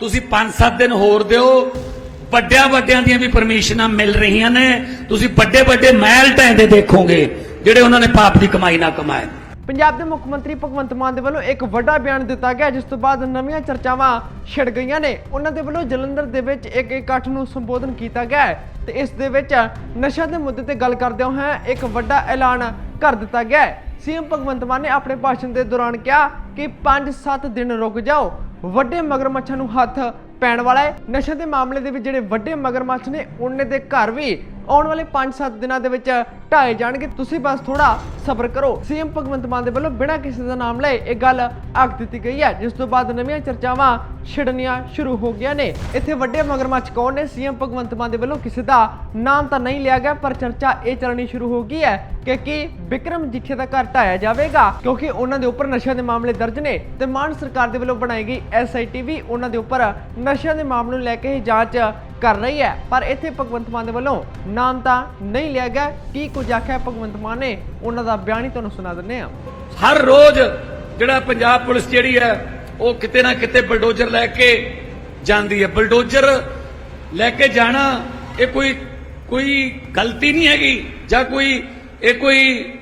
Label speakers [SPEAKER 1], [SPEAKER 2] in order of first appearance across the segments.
[SPEAKER 1] ਤੁਸੀਂ 5-7 ਦਿਨ ਹੋਰ ਦਿਓ, ਵੱਡਿਆਂ ਵੱਡਿਆਂ ਦੀਆਂ ਵੀ ਪਰਮਿਸ਼ਨਾਂ ਮਿਲ ਰਹੀਆਂ ਨੇ। ਤੁਸੀਂ ਵੱਡੇ ਵੱਡੇ ਮਹਿਲ ਢਹਿੰਦੇ ਦੇਖੋਗੇ, ਜਿਹੜੇ ਉਹਨਾਂ ਨੇ ਪਾਪ ਦੀ ਕਮਾਈ ਨਾਲ ਕਮਾਏ।
[SPEAKER 2] ਪੰਜਾਬ ਦੇ ਮੁੱਖ ਮੰਤਰੀ ਭਗਵੰਤ ਮਾਨ ਦੇ ਵੱਲੋਂ ਇੱਕ ਵੱਡਾ ਬਿਆਨ ਦਿੱਤਾ ਗਿਆ, ਜਿਸ ਤੋਂ ਬਾਅਦ ਨਵੀਆਂ ਚਰਚਾਵਾਂ ਛਿੜ ਗਈਆਂ ਨੇ। ਉਹਨਾਂ ਦੇ ਵੱਲੋਂ ਜਲੰਧਰ ਦੇ ਵਿੱਚ ਇੱਕ ਇਕੱਠ ਨੂੰ ਸੰਬੋਧਨ ਕੀਤਾ ਗਿਆ ਤੇ ਇਸ ਦੇ ਵਿੱਚ ਨਸ਼ਾ ਦੇ ਮੁੱਦੇ ਤੇ ਗੱਲ ਕਰਦਿਆਂ ਹੋਇਆਂ ਇੱਕ ਵੱਡਾ ਐਲਾਨ ਕਰ ਦਿੱਤਾ ਗਿਆ ਹੈ। ਸੀਐਮ ਭਗਵੰਤ ਮਾਨ ਨੇ ਆਪਣੇ ਭਾਸ਼ਣ ਦੇ ਦੌਰਾਨ ਕਿਹਾ ਕਿ 5-7 ਦਿਨ ਰੁਕ ਜਾਓ ਵੱਡੇ ਮਗਰਮੱਛਾਂ ਨੂੰ ਹੱਥ ਪੈਣ ਵਾਲਾ ਹੈ। ਨਸ਼ੇ ਦੇ ਮਾਮਲੇ ਦੇ ਵਿੱਚ ਜਿਹੜੇ ਵੱਡੇ ਮਗਰਮੱਛ ਨੇ, ਉਹਨਾਂ ਦੇ ਘਰ ਵੀ ਆਉਣ ਵਾਲੇ 5-7 ਦਿਨਾਂ ਦੇ ਵਿੱਚ ਢਾਏ ਜਾਣਗੇ। ਤੁਸੀਂ ਬਸ ਥੋੜਾ ਸਬਰ ਕਰੋ। ਸੀਐਮ ਭਗਵੰਤ ਮਾਨ ਦੇ ਵੱਲੋਂ ਬਿਨਾਂ ਕਿਸੇ ਦਾ ਨਾਮ ਲਏ ਇਹ ਗੱਲ ਆਖ ਦਿੱਤੀ ਗਈ ਹੈ, ਜਿਸ ਤੋਂ ਬਾਅਦ ਨਵੀਆਂ ਚਰਚਾਵਾਂ ਛਿੜਨੀਆਂ ਸ਼ੁਰੂ ਹੋ ਗਈਆਂ ਨੇ। ਇੱਥੇ ਵੱਡੇ ਮਗਰਮੱਛ ਕੌਣ ਨੇ? ਸੀਐਮ ਭਗਵੰਤ ਮਾਨ ਦੇ ਵੱਲੋਂ ਕਿਸੇ ਦਾ ਨਾਮ ਤਾਂ ਨਹੀਂ ਲਿਆ ਗਿਆ, ਪਰ ਚਰਚਾ ਇਹ ਚੱਲਣੀ ਸ਼ੁਰੂ ਹੋ ਗਈ ਹੈ ਕਿ ਕੀ ਵਿਕਰਮ ਜਿੱਠੇ ਦਾ ਘਰ ਢਾਇਆ ਜਾਵੇਗਾ, ਕਿਉਂਕਿ ਉਹਨਾਂ ਦੇ ਉੱਪਰ ਨਸ਼ਿਆਂ ਦੇ ਮਾਮਲੇ ਦਰਜ ਨੇ ਤੇ ਮਾਨ ਸਰਕਾਰ ਦੇ ਵੱਲੋਂ ਬਣਾਈ ਗਈ ਐਸਆਈਟੀ ਵੀ ਉਹਨਾਂ ਦੇ ਉੱਪਰ ਨਸ਼ਿਆਂ ਦੇ ਮਾਮਲੇ ਨੂੰ ਲੈ ਕੇ ਹੀ ਜਾਂਚ ਕਰ ਰਹੀ ਹੈ। ਪਰ ਇੱਥੇ ਭਗਵੰਤ ਮਾਨ ਦੇ ਵੱਲੋਂ ਨਾਮ ਤਾਂ ਨਹੀਂ ਲਿਆ ਗਿਆ। ਕੀ ਕੁਝ ਆਖਿਆ ਭਗਵੰਤ ਮਾਨ ਨੇ? ਉਹਨਾਂ ਦਾ ਬਿਆਨ ਹੀ ਤੁਹਾਨੂੰ ਸੁਣਾ ਦਿੰਦੇ ਹਾਂ।
[SPEAKER 1] ਹਰ ਰੋਜ਼ ਜਿਹੜਾ ਪੰਜਾਬ ਪੁਲਿਸ ਜਿਹੜੀ ਹੈ, ਉਹ ਕਿਤੇ ਨਾ ਕਿਤੇ ਬਲਡੋਜ਼ਰ ਲੈ ਕੇ ਜਾਂਦੀ ਹੈ। ਬਲਡੋਜ਼ਰ ਲੈ ਕੇ ਜਾਣਾ ਇਹ ਕੋਈ ਕੋਈ ਗਲਤੀ ਨਹੀਂ ਹੈਗੀ। ਜਾਂ ਕੋਈ, ਇਹ ਕੋਈ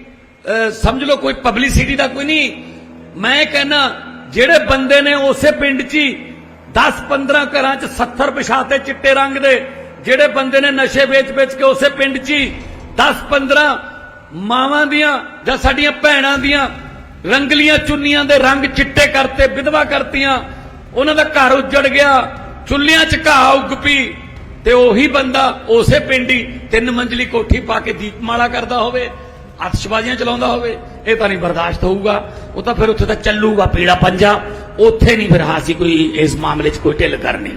[SPEAKER 1] ਸਮਝ ਲਓ ਕੋਈ ਪਬਲਿਸਿਟੀ ਦਾ ਕੋਈ ਨਹੀਂ। ਮੈਂ ਕਹਿੰਨਾ ਜਿਹੜੇ ਬੰਦੇ ਨੇ ਉਸੇ ਪਿੰਡ 'ਚ ਹੀ 10-15 ਘਰਾਂ 'ਚ 70 ਪਛਾਤੇ ਚਿੱਟੇ ਰੰਗ ਦੇ, ਜਿਹੜੇ ਬੰਦੇ ਨੇ ਨਸ਼ੇ ਵੇਚ-ਵੇਚ ਕੇ ਉਸੇ ਪਿੰਡ 'ਚ 10-15 ਮਾਵਾਂ ਦੀਆਂ ਜਾਂ ਸਾਡੀਆਂ ਭੈਣਾਂ ਦੀਆਂ ਰੰਗਲੀਆਂ ਚੁੰਨੀਆਂ ਦੇ ਰੰਗ ਚਿੱਟੇ ਕਰਤੇ, ਵਿਧਵਾ ਕਰਤੀਆਂ, ਉਹਨਾਂ ਦਾ ਘਰ ਉੱਜੜ ਗਿਆ, ਚੁੱਲ੍ਹਿਆਂ 'ਚ ਘਾਹ ਉੱਗ ਪਈ, ਤੇ ਉਹੀ ਬੰਦਾ ਉਸੇ ਪਿੰਡ ਹੀ ਤਿੰਨ ਮੰਜ਼ਲੀ ਕੋਠੀ ਪਾ ਕੇ ਦੀਪਮਾਲਾ ਕਰਦਾ ਹੋਵੇ ਅਤਸ਼ਬਾਜ਼ੀਆਂ ਚਲਾਉਂਦਾ ਹੋਵੇ, ਇਹ ਤਾਂ ਨਹੀਂ ਬਰਦਾਸ਼ਤ ਹੋਊਗਾ, ਉਹ ਤਾਂ ਫਿਰ ਉੱਥੇ ਤਾਂ ਚੱਲੂਗਾ ਪੀੜਾ ਪੰਜਾ ਉੱਥੇ ਨਹੀਂ ਫਿਰ ਹਾਸੀ ਕੋਈ, ਇਸ ਮਾਮਲੇ 'ਚ ਕੋਈ ਢਿੱਲ ਕਰਨੀ।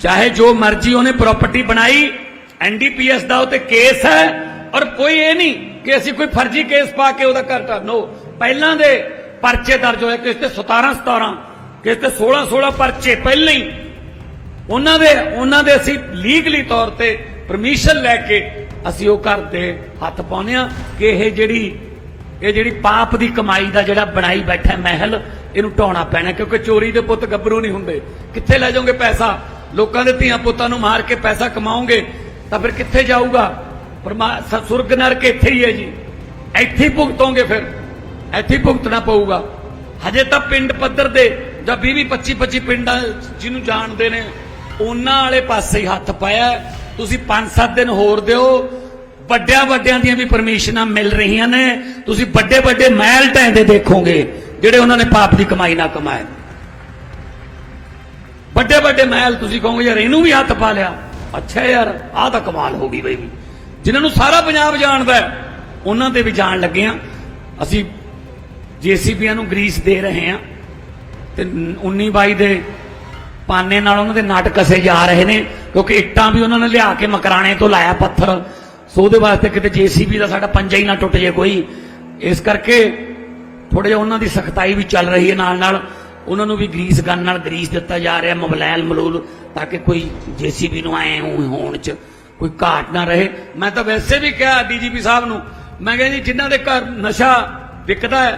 [SPEAKER 1] ਚਾਹੇ ਜੋ ਮਰਜ਼ੀ ਉਹਨੇ ਪ੍ਰਾਪਰਟੀ ਬਣਾਈ ਐਨਡੀਪੀਐਸ ਦਾ ਉਹ ਤੇ ਕੇਸ ਹੈ ਔਰ ਕੋਈ ਇਹ ਨਹੀਂ ਕਿ ਅਸੀਂ ਕੋਈ ਫਰਜ਼ੀ ਕੇਸ ਪਾ ਕੇ ਉਹਦਾ ਘਰ ਨੋ ਪਹਿਲਾਂ ਦੇ ਪਰਚੇ ਦਰਜ ਹੋਏ, ਕਿਸ ਤੇ 17 17 ਕਿਸ ਤੇ 16 16 ਪਰਚੇ ਪਹਿਲਾਂ ਹੀ। ਉਹਨਾਂ ਦੇ ਉਹਨਾਂ ਦੇ ਅਸੀਂ ਲੀਗਲੀ ਤੌਰ ਤੇ ਪਰਮਿਸ਼ਨ ਲੈ ਕੇ ਅਸੀਂ ਉਹ ਘਰ ਦੇ ਹੱਥ ਪਾਉਂਦੇ ਆ ਕਿ ਇਹ ਜਿਹੜੀ ਇਹ ਜਿਹੜੀ ਪਾਪ ਦੀ ਕਮਾਈ ਦਾ ਜਿਹੜਾ ਬਣਾਈ ਬੈਠਾ ਮਹਿਲ, ਇਹਨੂੰ ਢਾਉਣਾ ਪੈਣਾ, ਕਿਉਂਕਿ ਚੋਰੀ ਦੇ ਪੁੱਤ ਗੱਭਰੂ ਨਹੀਂ ਹੁੰਦੇ। ਕਿੱਥੇ ਲੈ ਜਾਓਗੇ ਪੈਸਾ? ਲੋਕਾਂ ਦੇ ਧੀਆਂ ਪੁੱਤਾਂ ਨੂੰ ਮਾਰ ਕੇ ਪੈਸਾ ਕਮਾਓਗੇ, ਤਾਂ ਫਿਰ ਕਿੱਥੇ ਜਾਊਗਾ? ਪਰਮਾ ਸੁਰਗ ਨਰਕ ਇੱਥੇ ਹੀ ਹੈ ਜੀ। ਇੱਥੇ ਹੀ ਭੁਗਤੋਗੇ ਫਿਰ। ਇੱਥੇ ਹੀ ਭੁਗਤਣਾ ਪਊਗਾ। ਹਜੇ ਤਾਂ ਪਿੰਡ ਪੱਧਰ ਦੇ ਜਾਂ 20 20 25 25 ਪਿੰਡਾਂ ਜਿਹਨੂੰ ਜਾਣਦੇ ਨੇ, ਉਹਨਾਂ ਵਾਲੇ ਪਾਸੇ ਹੀ ਹੱਥ ਪਾਇਆ। ਤੁਸੀਂ 5-7 ਦਿਨ ਹੋਰ ਦਿਓ ਵੱਡਿਆਂ ਵੱਡਿਆਂ ਦੀਆਂ ਵੀ ਪਰਮਿਸ਼ਨਾਂ ਮਿਲ ਰਹੀਆਂ ਨੇ। ਤੁਸੀਂ ਵੱਡੇ ਵੱਡੇ ਮਹਿਲ ਢਹਿੰਦੇ ਦੇਖੋਗੇ, ਜਿਹੜੇ ਉਹਨਾਂ ਨੇ ਪਾਪ ਦੀ ਕਮਾਈ ਨਾਲ ਕਮਾਏ। ਵੱਡੇ ਵੱਡੇ ਮਹਿਲ, ਤੁਸੀਂ ਕਹੋਗੇ, ਯਾਰ ਇਹਨੂੰ ਵੀ ਹੱਥ ਪਾ ਲਿਆ। ਅੱਛਾ ਯਾਰ, ਆਹ ਤਾਂ ਕਮਾਲ ਹੋ ਗਈ ਬਈ। ਜਿਨ੍ਹਾਂ ਨੂੰ ਸਾਰਾ ਪੰਜਾਬ ਜਾਣਦਾ ਉਹਨਾਂ ਤੇ ਵੀ ਜਾਣ ਲੱਗੇ ਆ ਅਸੀਂ ਜੀਸੀਬੀਆਂ ਨੂੰ ਗਰੀਸ ਦੇ ਰਹੇ ਹਾਂ ਤੇ 19 22 ਦੇ ਪਾਨੇ ਨਾਲ ਉਹਨਾਂ ਦੇ ਨਾਟ ਕਸੇ ਜਾ ਰਹੇ ਨੇ, ਕਿਉਂਕਿ ਇੱਟਾਂ ਵੀ ਉਹਨਾਂ ਨੇ ਲਿਆ ਕੇ ਮਕਰਾਣੇ ਤੋਂ ਲਾਇਆ ਪੱਥਰ। ਸੋ ਉਹਦੇ ਵਾਸਤੇ ਕਿਤੇ ਜੀਸੀਬੀ ਦਾ ਸਾਡਾ ਪੰਜਾ ਹੀ ਨਾ ਟੁੱਟ ਜੇ ਕੋਈ। ਇਸ ਕਰਕੇ ਥੋੜਾ ਜਿਹਾ ਉਹਨਾਂ ਦੀ ਸਖਤਾਈ ਵੀ ਚੱਲ ਰਹੀ ਹੈ ਨਾਲ ਨਾਲ। ਉਹਨਾਂ ਨੂੰ ਵੀ ਗਰੀਸ ਗਨ ਨਾਲ ਗਰੀਸ ਦਿੱਤਾ ਜਾ ਰਿਹਾ ਮੋਬਲਾਇਲ ਮਲੂਲ, ਤਾਂ ਕਿ ਕੋਈ ਜੀਸੀਬੀ ਨੂੰ ਆਏ ਹੋਣ ਚ ਕੋਈ ਘਾਟ ਨਾ ਰਹੇ। ਮੈਂ ਤਾਂ ਵੈਸੇ ਵੀ ਕਿਹਾ ਡੀਜੀਪੀ ਸਾਹਿਬ ਨੂੰ, ਮੈਂ ਕਿਹਾ ਜੀ ਜਿਨ੍ਹਾਂ ਦੇ ਘਰ ਨਸ਼ਾ ਵਿਕਦਾ ਹੈ,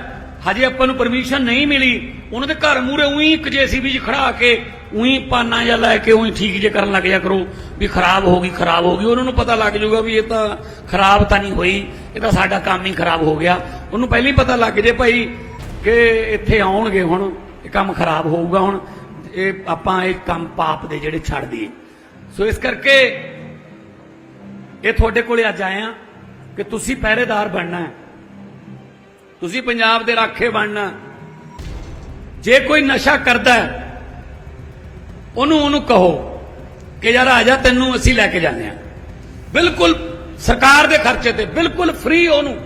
[SPEAKER 1] ਹਜੇ ਆਪਾਂ ਨੂੰ ਪਰਮਿਸ਼ਨ ਨਹੀਂ ਮਿਲੀ, ਉਹਨਾਂ ਦੇ ਘਰ ਮੂਰੇ ਉਹੀ ਇੱਕ ਜੀਸੀਬੀ 'ਚ ਖੜਾ ਕੇ ਉਹੀ ਪਾਨਾ ਜਾਂ ਲੈ ਕੇ ਉਹੀ ਠੀਕ ਜੇ ਕਰਨ ਲੱਗ ਜਾ ਕਰੋ, ਵੀ ਖਰਾਬ ਹੋ ਗਈ, ਖਰਾਬ ਹੋ ਗਈ। ਉਹਨਾਂ ਨੂੰ ਪਤਾ ਲੱਗ ਜਾਊਗਾ ਵੀ ਇਹ ਤਾਂ ਖਰਾਬ ਤਾਂ ਨਹੀਂ ਹੋਈ, ਇਹ ਤਾਂ ਸਾਡਾ ਕੰਮ ਹੀ ਖਰਾਬ ਹੋ ਗਿਆ। ਉਹਨੂੰ ਪਹਿਲਾਂ ਹੀ ਪਤਾ ਲੱਗ ਜੇ ਭਾਈ ਕਿ ਇੱਥੇ ਆਉਣਗੇ ਹੁਣ, ਇਹ ਕੰਮ ਖਰਾਬ ਹੋਊਗਾ ਹੁਣ, ਇਹ ਆਪਾਂ ਇਹ ਕੰਮ ਪਾਪ ਦੇ ਜਿਹੜੇ ਛੱਡ ਦਈਏ। ਸੋ ਇਸ ਕਰਕੇ ਇਹ ਤੁਹਾਡੇ ਕੋਲੇ ਅੱਜ ਆਏ ਆ ਕਿ ਤੁਸੀਂ ਪਹਿਰੇਦਾਰ ਬਣਨਾ ਹੈ। ਤੁਸੀਂ ਪੰਜਾਬ ਦੇ ਰਾਖੇ ਬਣਨਾ ਜੇ ਕੋਈ ਨਸ਼ਾ ਕਰਦਾ ਹੈ ਉਹਨੂੰ ਉਹਨੂੰ ਕਹੋ ਕਿ ਯਾਰ ਆ ਜਾ, ਤੈਨੂੰ ਅਸੀਂ ਲੈ ਕੇ ਜਾਂਦੇ ਆ ਬਿਲਕੁਲ ਸਰਕਾਰ ਦੇ ਖਰਚੇ ਤੇ, ਬਿਲਕੁਲ ਫ੍ਰੀ ਉਹਨੂੰ।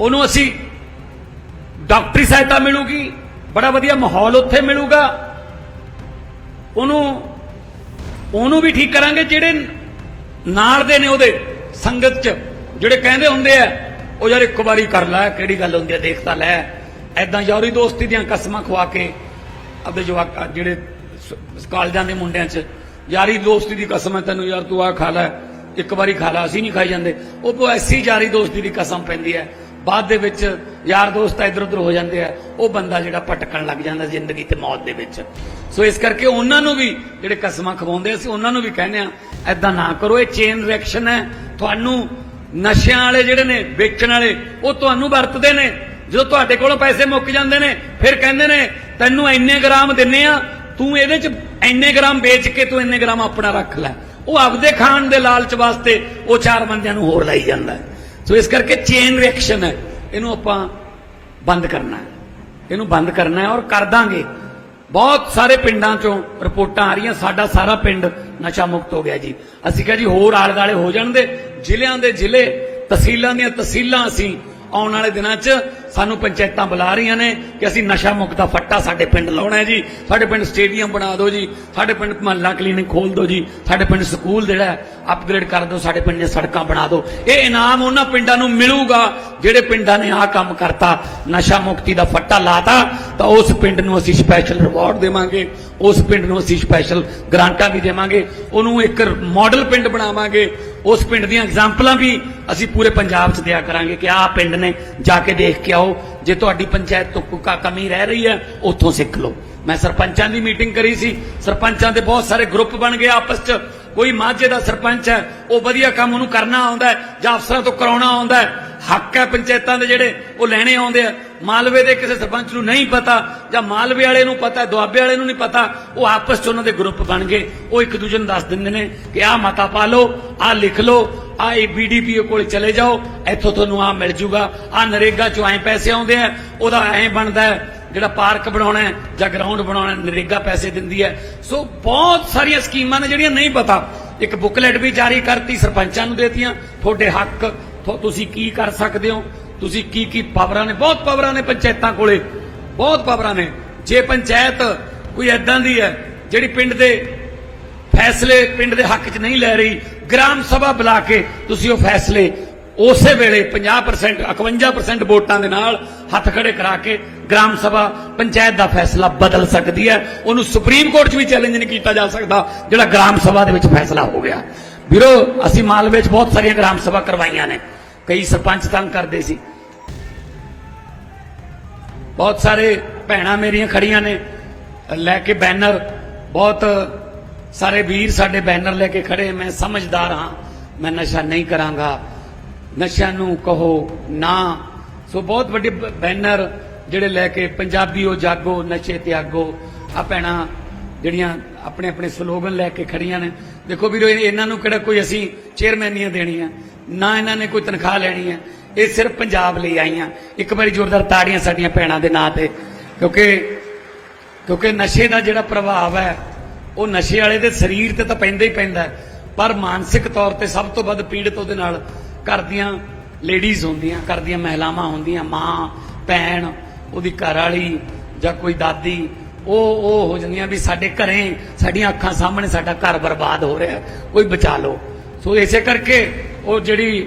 [SPEAKER 1] ਉਹਨੂੰ ਅਸੀਂ ਡਾਕਟਰੀ ਸਹਾਇਤਾ ਮਿਲੂਗੀ, ਬੜਾ ਵਧੀਆ ਮਾਹੌਲ ਉੱਥੇ ਮਿਲੂਗਾ। ਉਹਨੂੰ ਉਹਨੂੰ ਵੀ ਠੀਕ ਕਰਾਂਗੇ ਜਿਹੜੇ ਨਾਲ ਦੇ ਨੇ ਉਹਦੇ ਸੰਗਤ ਚ, ਜਿਹੜੇ ਕਹਿੰਦੇ ਹੁੰਦੇ ਆ, ਉਹ ਯਾਰ ਇੱਕ ਵਾਰੀ ਕਰ ਲੈ, ਕਿਹੜੀ ਗੱਲ ਹੁੰਦੀ ਹੈ ਦੇਖ ਤਾਂ ਲੈ। ਐਦਾਂ ਯਾਰੀ ਦੋਸਤੀ ਦੀਆਂ ਕਸਮਾਂ ਖਵਾ ਕੇ ਆਪਦੇ ਜਵਾਕ ਜਿਹੜੇ ਕਾਲਜਾਂ ਦੇ ਮੁੰਡਿਆਂ 'ਚ, ਯਾਰੀ ਦੋਸਤੀ ਦੀ ਕਸਮ ਹੈ ਤੈਨੂੰ, ਯਾਰ ਤੂੰ ਆ ਖਾ ਲੈ, ਇੱਕ ਵਾਰੀ ਖਾ ਲੈ, ਅਸੀਂ ਨਹੀਂ ਖਾਈ ਜਾਂਦੇ। ਉਹ ਐਸੀ ਯਾਰੀ ਦੋਸਤੀ ਦੀ ਕਸਮ ਪੈਂਦੀ ਹੈ। ਬਾਅਦ ਦੇ ਵਿੱਚ ਯਾਰ ਦੋਸਤ ਇੱਧਰ ਉੱਧਰ ਹੋ ਜਾਂਦੇ ਆ, ਉਹ ਬੰਦਾ ਜਿਹੜਾ ਭਟਕਣ ਲੱਗ ਜਾਂਦਾ ਜ਼ਿੰਦਗੀ ਤੇ ਮੌਤ ਦੇ ਵਿੱਚ। ਸੋ ਇਸ ਕਰਕੇ ਉਹਨਾਂ ਨੂੰ ਵੀ ਜਿਹੜੇ ਕਸਮਾਂ ਖਵਾਉਂਦੇ ਅਸੀਂ ਉਹਨਾਂ ਨੂੰ ਵੀ ਕਹਿੰਦੇ ਆ ਐਦਾਂ ਨਾ ਕਰੋ, ਇਹ ਚੇਨ ਰਿਐਕਸ਼ਨ ਹੈ। ਤੁਹਾਨੂੰ ਨਸ਼ਿਆਂ ਵਾਲੇ ਜਿਹੜੇ ਨੇ, ਵੇਚਣ ਵਾਲੇ, ਉਹ ਤੁਹਾਨੂੰ ਵਰਤਦੇ ਨੇ। ਜਦੋਂ ਤੁਹਾਡੇ ਕੋਲੋਂ ਪੈਸੇ ਮੁੱਕ ਜਾਂਦੇ ਨੇ, ਫਿਰ ਕਹਿੰਦੇ ਨੇ, ਤੈਨੂੰ ਇੰਨੇ ਗ੍ਰਾਮ ਦਿੰਨੇ ਆ ਤੂੰ ਇਹਦੇ ਚ ਇੰਨੇ ਗ੍ਰਾਮ ਵੇਚ ਕੇ ਤੂੰ ਇੰਨੇ ਗ੍ਰਾਮ ਆਪਣਾ ਰੱਖ ਲੈ। ਉਹ ਆਪਦੇ ਖਾਣ ਦੇ ਲਾਲਚ ਵਾਸਤੇ ਉਹ ਚਾਰ ਬੰਦਿਆਂ ਨੂੰ ਹੋਰ ਲਾਈ ਜਾਂਦਾ ਸੋ ਇਸ ਕਰਕੇ ਚੇਨ ਰਿਐਕਸ਼ਨ ਹੈ। ਇਹਨੂੰ ਆਪਾਂ ਬੰਦ ਕਰਨਾ ਹੈ। ਇਹਨੂੰ ਬੰਦ ਕਰਨਾ ਹੈ ਔਰ ਕਰ ਦਾਂਗੇ। ਬਹੁਤ ਸਾਰੇ ਪਿੰਡਾਂ ਚੋਂ ਰਿਪੋਰਟਾਂ ਆ ਰਹੀਆਂ। ਸਾਡਾ ਸਾਰਾ ਪਿੰਡ ਨਸ਼ਾ ਮੁਕਤ ਹੋ ਗਿਆ ਜੀ। ਅਸੀਂ ਕਿਹਾ ਜੀ ਹੋਰ ਆਲੇ ਦਾਲੇ ਹੋ ਜਾਣ ਦੇ। ਜ਼ਿਲ੍ਹਿਆਂ ਦੇ ਜ਼ਿਲ੍ਹੇ, ਤਹਿਸੀਲਾਂ ਦੀਆਂ ਤਹਿਸੀਲਾਂ ਅਸੀਂ ਆਉਣ ਵਾਲੇ ਦਿਨਾਂ 'ਚ ਸਾਨੂੰ ਪੰਚਾਇਤਾਂ ਬੁਲਾ ਰਹੀਆਂ ਨੇ ਕਿ ਅਸੀਂ ਨਸ਼ਾ ਮੁਕਤ ਦਾ ਫੱਟਾ ਸਾਡੇ ਪਿੰਡ ਲਾਉਣਾ ਹੈ ਜੀ। ਸਾਡੇ ਪਿੰਡ ਸਟੇਡੀਅਮ ਬਣਾ ਦਿਓ ਜੀ। ਸਾਡੇ ਪਿੰਡ ਮਹੱਲਾ ਕਲੀਨਿਕ ਖੋਲ ਦਿਓ ਜੀ। ਸਾਡੇ ਪਿੰਡ ਸਕੂਲ ਜਿਹੜਾ ਅਪਗ੍ਰੇਡ ਕਰ ਦਿਓ। ਸਾਡੇ ਪਿੰਡ ਦੀਆਂ ਸੜਕਾਂ ਬਣਾ ਦਿਓ। ਇਹ ਇਨਾਮ ਉਹਨਾਂ ਪਿੰਡਾਂ ਨੂੰ ਮਿਲੂਗਾ ਜਿਹੜੇ ਪਿੰਡਾਂ ਨੇ ਆਹ ਕੰਮ ਕਰਤਾ, ਨਸ਼ਾ ਮੁਕਤੀ ਦਾ ਫੱਟਾ ਲਾਤਾ, ਤਾਂ ਉਸ ਪਿੰਡ ਨੂੰ ਅਸੀਂ ਸਪੈਸ਼ਲ ਰਿਵਾਰਡ ਦੇਵਾਂਗੇ। ਉਸ ਪਿੰਡ ਨੂੰ ਅਸੀਂ ਸਪੈਸ਼ਲ ਗ੍ਰਾਂਟਾਂ ਵੀ ਦੇਵਾਂਗੇ। ਉਹਨੂੰ ਇੱਕ ਮਾਡਲ ਪਿੰਡ ਬਣਾਵਾਂਗੇ। ਉਸ ਪਿੰਡ ਦੀਆਂ ਐਗਜ਼ਾਮਪਲਾਂ ਵੀ ਅਸੀਂ ਪੂਰੇ ਪੰਜਾਬ 'ਚ ਦਿਆ ਕਰਾਂਗੇ ਕਿ ਆਹ ਪਿੰਡ ਨੇ ਜਾ ਕੇ ਦੇਖ ਕੇ ਆਓ। ਜੇ ਤੁਹਾਡੀ ਪੰਚਾਇਤ ਤੋਂ ਕੋਈ ਕਮੀ ਰਹਿ ਰਹੀ ਹੈ, ਉੱਥੋਂ ਸਿੱਖ ਲਓ। ਮੈਂ ਸਰਪੰਚਾਂ ਦੀ ਮੀਟਿੰਗ ਕਰੀ ਸੀ। ਸਰਪੰਚਾਂ ਦੇ ਬਹੁਤ ਸਾਰੇ ਗਰੁੱਪ ਬਣ ਗਏ ਆਪਸ 'ਚ। ਕੋਈ ਮਾਝੇ ਦਾ ਸਰਪੰਚ ਹੈ, ਉਹ ਵਧੀਆ ਕੰਮ ਉਹਨੂੰ ਕਰਨਾ ਆਉਂਦਾ ਹੈ, ਜਾਂ ਅਫਸਰਾਂ ਤੋਂ ਕਰਾਉਣਾ ਆਉਂਦਾ ਹੈ। ਹੱਕ ਹੈ ਪੰਚਾਇਤਾਂ ਦੇ ਜਿਹੜੇ ਉਹ ਲੈਣੇ ਆਉਂਦੇ ਆ। ਮਾਲਵੇ ਦੇ ਕਿਸੇ ਸਰਪੰਚ ਨੂੰ ਨਹੀਂ ਪਤਾ ਜਾਂ ਮਾਲਵੇ ਵਾਲੇ ਨੂੰ ਪਤਾ, ਦੁਆਬੇ ਵਾਲੇ ਨੂੰ ਨਹੀਂ ਪਤਾ, ਉਹ ਆਪਸ 'ਚ ਉਹਨਾਂ ਦੇ ਗਰੁੱਪ ਬਣ ਗਏ। ਉਹ ਇੱਕ ਦੂਜੇ ਨੂੰ ਦੱਸ ਦਿੰਦੇ ਨੇ ਕਿ ਆਹ ਮਤਾ ਪਾ ਲਓ, ਆਹ ਲਿਖ ਲਓ ਆ ਇਹ ਬੀਡੀਪੀਓ ਕੋਲ ਚਲੇ ਜਾਓ, ਇੱਥੋਂ ਤੁਹਾਨੂੰ ਆ ਮਿਲ ਜੂਗਾ। ਆ ਨਰੇਗਾ ਚੋਂ ਐ ਪੈਸੇ ਆਉਂਦੇ ਆ, ਉਹਦਾ ਐ ਬਣਦਾ ਜਿਹੜਾ ਪਾਰਕ ਬਣਾਉਣਾ ਜਾਂ ਗਰਾਊਂਡ ਬਣਾਉਣਾ ਨਰੇਗਾ ਪੈਸੇ ਦਿੰਦੀ ਹੈ। ਸੋ ਬਹੁਤ ਸਾਰੀਆਂ ਸਕੀਮਾਂ ਨੇ ਜਿਹੜੀਆਂ ਨਹੀਂ ਪਤਾ। ਇੱਕ ਬੁਕਲੇਟ ਵੀ ਜਾਰੀ ਕਰਤੀ, ਸਰਪੰਚਾਂ ਨੂੰ ਦੇਤੀਆਂ, ਤੁਹਾਡੇ ਹੱਕ ਤੁਸੀਂ ਕੀ ਕਰ ਸਕਦੇ ਹੋ? ਤੁਸੀਂ ਕੀ ਕੀ ਪਾਵਰਾਂ ਨੇ, ਬਹੁਤ ਪਾਵਰਾਂ ਨੇ ਪੰਚਾਇਤਾਂ ਕੋਲੇ, ਬਹੁਤ ਪਾਵਰਾਂ ਨੇ। ਜੇ ਪੰਚਾਇਤ ਕੋਈ ਐਦਾਂ ਦੀ ਹੈ, ਜਿਹੜੀ ਪਿੰਡ ਦੇ ਫੈਸਲੇ ਪਿੰਡ ਦੇ ਹੱਕ 'ਚ ਨਹੀਂ ਲੈ ਰਹੀ, ਗ੍ਰਾਮ ਸਭਾ ਬੁਲਾ ਕੇ ਤੁਸੀਂ ਉਹ ਫੈਸਲੇ ਉਸੇ ਵੇਲੇ 50% 51% ਵੋਟਾਂ ਦੇ ਨਾਲ ਹੱਥ ਖੜੇ ਕਰਾ ਕੇ ਗ੍ਰਾਮ ਸਭਾ ਪੰਚਾਇਤ ਦਾ ਫੈਸਲਾ ਬਦਲ ਸਕਦੀ ਹੈ। ਉਹਨੂੰ ਸੁਪਰੀਮ ਕੋਰਟ 'ਚ ਵੀ ਚੈਲੰਜ ਨਹੀਂ ਕੀਤਾ ਜਾ ਸਕਦਾ, ਜਿਹੜਾ ਗ੍ਰਾਮ ਸਭਾ ਦੇ ਵਿੱਚ ਫੈਸਲਾ ਹੋ ਗਿਆ। ਵੀਰੋ, ਅਸੀਂ ਮਾਲਵੇ 'ਚ ਬਹੁਤ ਸਾਰੀਆਂ ਗ੍ਰਾਮ ਸਭਾ ਕਰਵਾਈਆਂ ਨੇ। ਕਈ ਸਰਪੰਚ ਤੰਗ ਕਰਦੇ ਸੀ। ਬਹੁਤ ਸਾਰੇ ਭੈਣਾਂ ਮੇਰੀਆਂ ਖੜੀਆਂ ਨੇ। ਲੈ ਕੇ ਬੈਨਰ, ਬਹੁਤ ਸਾਰੇ ਵੀਰ ਸਾਡੇ ਬੈਨਰ ਲੈ ਕੇ ਖੜੇ। ਮੈਂ ਸਮਝਦਾਰ ਹਾਂ, ਮੈਂ ਨਸ਼ਾ ਨਹੀਂ ਕਰਾਂਗਾ। ਨਸ਼ਿਆਂ ਨੂੰ ਕਹੋ ਨਾ। ਸੋ ਬਹੁਤ ਵੱਡੇ ਬੈਨਰ ਜਿਹੜੇ ਲੈ ਕੇ ਪੰਜਾਬੀਓ ਜਾਗੋ, ਨਸ਼ੇ ਤਿਆਗੋ। ਆ ਭੈਣਾਂ ਜਿਹੜੀਆਂ ਆਪਣੇ ਆਪਣੇ ਸਲੋਗਨ ਲੈ ਕੇ ਖੜੀਆਂ ਨੇ। ਦੇਖੋ ਵੀਰੋ ਇਹਨਾਂ ਨੂੰ ਕਿਹੜਾ ਕੋਈ ਅਸੀਂ ਚੇਅਰਮੈਨੀਆਂ ਦੇਣੀਆਂ, ਨਾ ਇਹਨਾਂ ਨੇ ਕੋਈ ਤਨਖਾਹ ਲੈਣੀ ਹੈ ਇਹ ਸਿਰਫ ਪੰਜਾਬ ਲਈ ਆਈਆਂ। ਇੱਕ ਵਾਰੀ ਜ਼ੋਰਦਾਰ ਤਾੜੀਆਂ ਸਾਡੀਆਂ ਭੈਣਾਂ ਦੇ ਨਾਂ ਤੇ। ਕਿਉਂਕਿ ਕਿਉਂਕਿ ਨਸ਼ੇ ਦਾ ਜਿਹੜਾ ਪ੍ਰਭਾਵ ਹੈ, ਉਹ ਨਸ਼ੇ ਵਾਲੇ ਦੇ ਸਰੀਰ ਤੇ ਤਾਂ ਪੈਂਦਾ ਹੀ ਪੈਂਦਾ ਪਰ ਮਾਨਸਿਕ ਤੌਰ ਤੇ ਸਭ ਤੋਂ ਵੱਧ ਪੀੜਤ ਉਹਦੇ ਨਾਲ ਘਰ ਦੀਆਂ ਲੇਡੀਜ਼ ਹੁੰਦੀਆਂ, ਘਰ ਦੀਆਂ ਮਹਿਲਾਵਾਂ ਹੁੰਦੀਆਂ, ਮਾਂ, ਭੈਣ, ਉਹਦੀ ਘਰ ਵਾਲੀ ਜਾਂ ਕੋਈ ਦਾਦੀ ਉਹ ਉਹ ਹੋ ਜਾਂਦੀਆਂ ਵੀ ਸਾਡੇ ਘਰੇ, ਸਾਡੀਆਂ ਅੱਖਾਂ ਸਾਹਮਣੇ ਸਾਡਾ ਘਰ ਬਰਬਾਦ ਹੋ ਰਿਹਾ, ਕੋਈ ਬਚਾ ਲਓ। ਸੋ ਇਸੇ ਕਰਕੇ ਉਹ ਜਿਹੜੀ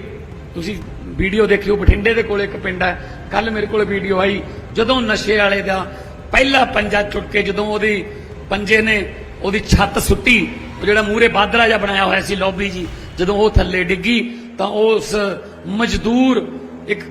[SPEAKER 1] ਤੁਸੀਂ ਵੀਡੀਓ ਦੇਖਿਓ ਬਠਿੰਡੇ ਦੇ ਕੋਲ ਇੱਕ ਪਿੰਡ ਹੈ। ਕੱਲ ਮੇਰੇ ਕੋਲ ਵੀਡੀਓ ਆਈ, ਜਦੋਂ ਨਸ਼ੇ ਵਾਲੇ ਦਾ ਪਹਿਲਾ ਪੰਜਾ ਚੁੱਟ ਕੇ ਜਦੋਂ ਉਹਦੀ ਪੰਜੇ ਨੇ ਉਹਦੀ ਛੱਤ ਸੁੱਟੀ, ਉਹ ਜਿਹੜਾ ਮੂਰੇ ਬਾਦਰਾ ਜਿਹਾ ਬਣਾਇਆ ਹੋਇਆ ਸੀ ਲੌਬੀ ਜੀ, ਜਦੋਂ ਉਹ ਥੱਲੇ ਡਿੱਗੀ, ਤਾਂ ਉਸ ਮਜ਼ਦੂਰ ਇੱਕ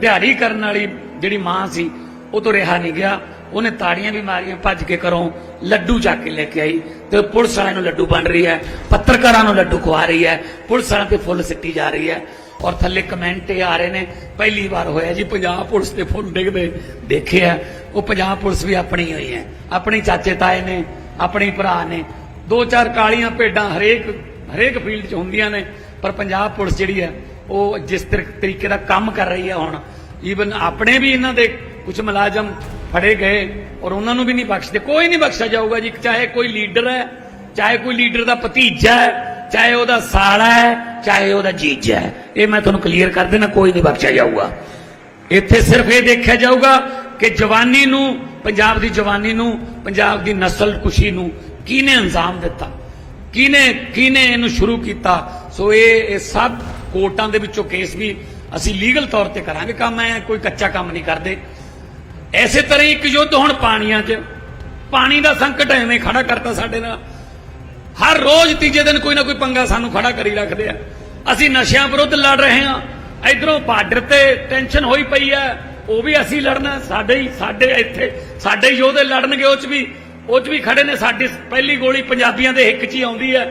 [SPEAKER 1] ਦਿਹਾੜੀ ਕਰਨ ਵਾਲੀ ਜਿਹੜੀ ਮਾਂ ਸੀ, ਉਹ ਤੋਂ ਰਿਹਾ ਨਹੀਂ ਗਿਆ। ਉਹਨੇ ਤਾੜੀਆਂ ਵੀ ਮਾਰੀਆਂ, ਭੱਜ ਕੇ ਘਰੋਂ ਲੱਡੂ ਚੱਕ ਕੇ ਲੈ ਕੇ ਆਈ ਤੇ ਪੁਲਿਸ ਵਾਲਿਆਂ ਨੂੰ ਲੱਡੂ ਬਣ ਰਹੀ ਹੈ, ਪੱਤਰਕਾਰਾਂ ਨੂੰ ਲੱਡੂ ਖਵਾ ਰਹੀ ਹੈ, ਪੁਲਿਸ ਵਾਲਿਆਂ ਤੇ ਫੁੱਲ ਸਿੱਟੀ ਜਾ ਰਹੀ ਹੈ ਔਰ ਥੱਲੇ ਕਮੈਂਟ ਆ ਰਹੇ ਨੇ, ਪਹਿਲੀ ਵਾਰ ਹੋਇਆ ਜੀ, ਪੰਜਾਬ ਪੁਲਿਸ ਤੇ ਫੁੱਲ ਡਿੱਗਦੇ ਦੇਖਿਆ, ਉਹ ਪੰਜਾਬ ਪੁਲਿਸ ਵੀ ਆਪਣੀ ਹੋਈ ਹੈ, ਆਪਣੀ ਚਾਚੇ ਤਾਏ ਨੇ, ਆਪਣੇ ਭਰਾ ਨੇ, ਦੋ ਚਾਰ ਕਾਲੀਆਂ ਭੇਡਾਂ ਹਰੇਕ ਹਰੇਕ ਫੀਲਡ 'ਚ ਹੁੰਦੀਆਂ ਨੇ, ਪਰ ਪੰਜਾਬ ਪੁਲਿਸ ਜਿਹੜੀ ਹੈ, ਉਹ ਜਿਸ ਤਰੀਕੇ ਦਾ ਕੰਮ ਕਰ ਰਹੀ ਹੈ ਹੁਣ ਈਵਨ ਆਪਣੇ ਵੀ ਇਹਨਾਂ ਦੇ ਕੁਝ ਮੁਲਾਜ਼ਮ ਫੜੇ ਗਏ ਔਰ ਉਹਨਾਂ ਨੂੰ ਵੀ ਨਹੀਂ ਬਖਸ਼ਦੇ। ਕੋਈ ਨਹੀਂ ਬਖਸ਼ਿਆ ਜਾਊਗਾ ਜੀ। ਚਾਹੇ ਕੋਈ ਲੀਡਰ ਹੈ, ਚਾਹੇ ਕੋਈ ਲੀਡਰ ਦਾ ਭਤੀਜਾ ਹੈ, ਚਾਹੇ ਉਹਦਾ ਸਾਲਾ ਹੈ, ਚਾਹੇ ਉਹਦਾ ਜੀਜਾ ਹੈ। ਇਹ ਮੈਂ ਤੁਹਾਨੂੰ ਕਲੀਅਰ ਕਰ ਦੇਣਾ ਕੋਈ ਨਹੀਂ ਬਖਸ਼ਿਆ ਜਾਊਗਾ। ਇੱਥੇ ਸਿਰਫ ਇਹ ਦੇਖਿਆ ਜਾਊਗਾ ਕਿ ਜਵਾਨੀ ਨੂੰ, ਪੰਜਾਬ ਦੀ ਜਵਾਨੀ ਨੂੰ, ਪੰਜਾਬ ਦੀ ਨਸਲ ਕੁਸ਼ੀ ਨੂੰ ਕਿਹਨੇ ਅੰਜਾਮ ਦਿੱਤਾ? ਕਿਹਨੇ ਕਿਹਨੇ ਇਹਨੂੰ ਸ਼ੁਰੂ ਕੀਤਾ? ਸੋ ਇਹ ਇਹ ਸਭ ਕੋਰਟਾਂ ਦੇ ਵਿੱਚੋਂ ਕੇਸ ਵੀ ਅਸੀਂ ਲੀਗਲ ਤੌਰ ਤੇ ਕਰਾਂਗੇ। ਕੰਮ ਐ, ਕੋਈ ਕੱਚਾ ਕੰਮ ਨਹੀਂ ਕਰਦੇ। ਐਸੇ ਤਰ੍ਹਾਂ ਹੀ ਇੱਕ ਯੁੱਧ ਹੁਣ ਪਾਣੀਆਂ 'ਚ। ਪਾਣੀ ਦਾ ਸੰਕਟ ਐਵੇਂ ਖੜਾ ਕਰਤਾ ਸਾਡੇ ਨਾਲ। ਹਰ ਰੋਜ਼ ਤੀਜੇ ਦਿਨ ਕੋਈ ਨਾ ਕੋਈ ਪੰਗਾ ਸਾਨੂੰ ਖੜਾ ਕਰੀ ਰੱਖਦੇ ਆ। ਅਸੀਂ ਨਸ਼ਿਆਂ ਵਿਰੁੱਧ ਲੜ ਰਹੇ ਹਾਂ। ਇਧਰੋਂ ਬਾਰਡਰ ਤੇ ਟੈਨਸ਼ਨ ਹੋਈ ਪਈ ਹੈ। ਉਹ ਵੀ ਅਸੀਂ ਲੜਨਾ ਸਾਡੇ ਹੀ ਸਾਡੇ ਇੱਥੇ ਸਾਡੇ ਹੀ ਯੋਧੇ ਲੜਨਗੇ, ਉਹ ਚ ਵੀ ਉਹ ਚ ਵੀ ਖੜੇ ਨੇ। ਸਾਡੀ ਪਹਿਲੀ ਗੋਲੀ ਪੰਜਾਬੀਆਂ ਦੇ ਹਿੱਕ 'ਚ ਹੀ ਆਉਂਦੀ ਹੈ।